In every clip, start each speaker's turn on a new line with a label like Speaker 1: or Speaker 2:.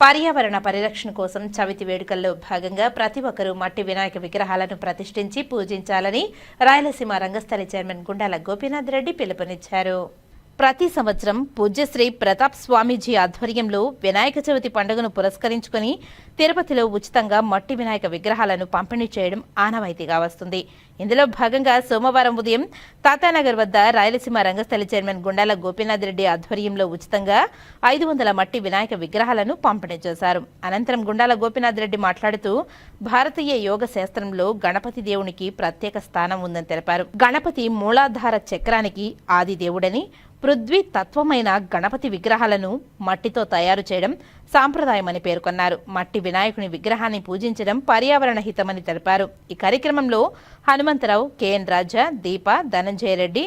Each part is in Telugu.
Speaker 1: పర్యావరణ పరిరక్షణ కోసం చవితి వేడుకల్లో భాగంగా ప్రతి ఒక్కరూ మట్టి వినాయక విగ్రహాలను ప్రతిష్ఠించి పూజించాలని రాయలసీమ రంగస్థలి చైర్మన్ గుండాల గోపీనాథ్ రెడ్డి పిలుపునిచ్చారు. ప్రతి సంవత్సరం పూజ్యశ్రీ ప్రతాప్ స్వామీజీ ఆధ్వర్యంలో వినాయక చవితి పండుగను పురస్కరించుకుని తిరుపతిలో ఉచితంగా మట్టి వినాయక విగ్రహాలను పంపిణీ చేయడం ఆనవాయితీగా వస్తుంది. ఇందులో భాగంగా సోమవారం ఉదయం తాతానగర్ వద్ద రాయలసీమ రంగస్థలి చైర్మన్ గుండాల గోపీనాథ్ రెడ్డి ఆధ్వర్యంలో ఉచితంగా ఐదు వందల మట్టి వినాయక విగ్రహాలను పంపిణీ చేశారు. అనంతరం గుండాల గోపీనాథ్ రెడ్డి మాట్లాడుతూ భారతీయ యోగ శాస్త్రంలో గణపతి దేవునికి ప్రత్యేక స్థానం ఉందని తెలిపారు. గణపతి మూలాధార చక్రానికి ఆది దేవుడని పృథ్వీ తత్వమైన గణపతి విగ్రహాలను మట్టితో తయారు చేయడం సాంప్రదాయమని పేర్కొన్నారు. మట్టి వినాయకుని విగ్రహాన్ని పూజించడం పర్యావరణ హితమని తెలిపారు. ఈ కార్యక్రమంలో హనుమంతరావు కెఎన్ రాజా దీప ధనంజయ రెడ్డి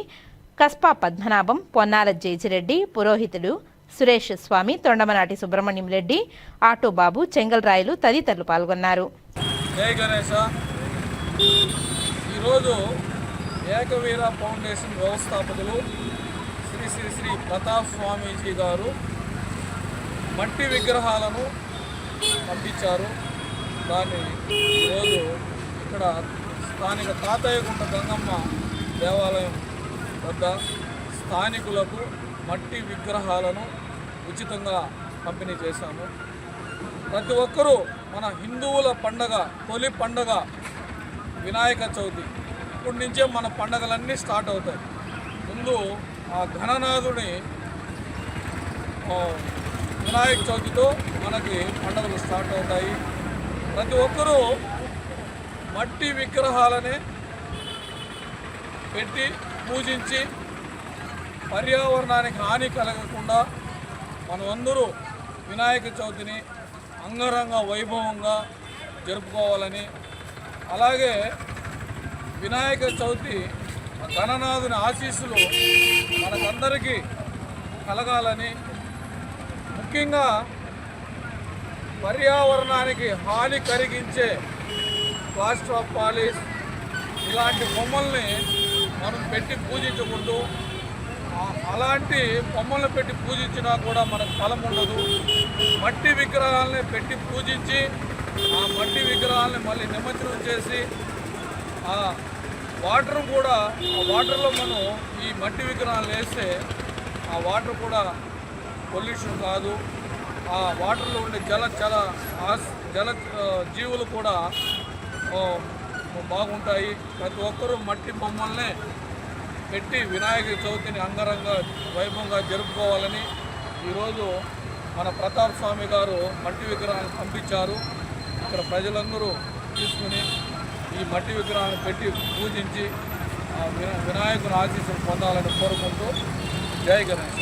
Speaker 1: కస్పా పద్మనాభం పొన్నాల జేజిరెడ్డి పురోహితుడు సురేష్ స్వామి తొండమనాటి సుబ్రహ్మణ్యం రెడ్డి ఆటో బాబు చెంగల్రాయలు తదితరులు పాల్గొన్నారు.
Speaker 2: ఈరోజు ఏకవీర ఫౌండేషన్ వ్యవస్థాపకులు శ్రీ శ్రీ ప్రతాప్ స్వామీజీ గారు మట్టి విగ్రహాలను పంపించారు. దాన్ని ఈరోజు ఇక్కడ స్థానిక తాతయ్యగుంట గంగమ్మ దేవాలయం వద్ద స్థానికులకు మట్టి విగ్రహాలను ఉచితంగా పంపిణీ చేశాము. ప్రతి ఒక్కరూ మన హిందువుల పండగ తొలి పండగ వినాయక చవితి ఇప్పటి నుంచే మన పండగలన్నీ స్టార్ట్ అవుతాయి. ముందు ఆ ఘననాథుని వినాయక చవితితో మనకి పండుగలు స్టార్ట్ అవుతాయి. ప్రతి ఒక్కరూ మట్టి విగ్రహాలని పెట్టి పూజించి పర్యావరణానికి హాని కలగకుండా మనమందరూ వినాయక చవితిని అంగరంగ వైభవంగా జరుపుకోవాలని. అలాగే వినాయక చవితి గణనాథుని ఆశీస్సులు మనకందరికీ కలగాలని ముఖ్యంగా పర్యావరణానికి హాని కలిగించే ప్లాస్టర్ ఆఫ్ పాలిస్ ఇలాంటి బొమ్మల్ని మనం పెట్టి పూజించకూడదు అలాంటి బొమ్మలను పెట్టి పూజించినా కూడా మనకు ఫలం ఉండదు. మట్టి విగ్రహాలని పెట్టి పూజించి ఆ మట్టి విగ్రహాలని మళ్ళీ నిమజ్జనం చేసి వాటర్ కూడా ఆ వాటర్లో మనం ఈ మట్టి విగ్రహాలు వేస్తే ఆ వాటర్ కూడా పొల్యూషన్ కాదు. ఆ వాటర్లో ఉండే జల జల ఆస్- జల జీవులు కూడా బాగుంటాయి. ప్రతి ఒక్కరూ మట్టి బొమ్మల్నే పెట్టి వినాయక చవితిని అంగరంగ వైభవంగా జరుపుకోవాలని ఈరోజు మన ప్రతాప్ స్వామి గారు మట్టి విగ్రహాన్ని పంపించారు. ఇక్కడ ప్రజలందరూ తీసుకుని ఈ మట్టి విగ్రహాన్ని పెట్టి పూజించి వినాయకుని ఆశీస్సులు పొందాలని కోరుకుంటూ జై గణేష్.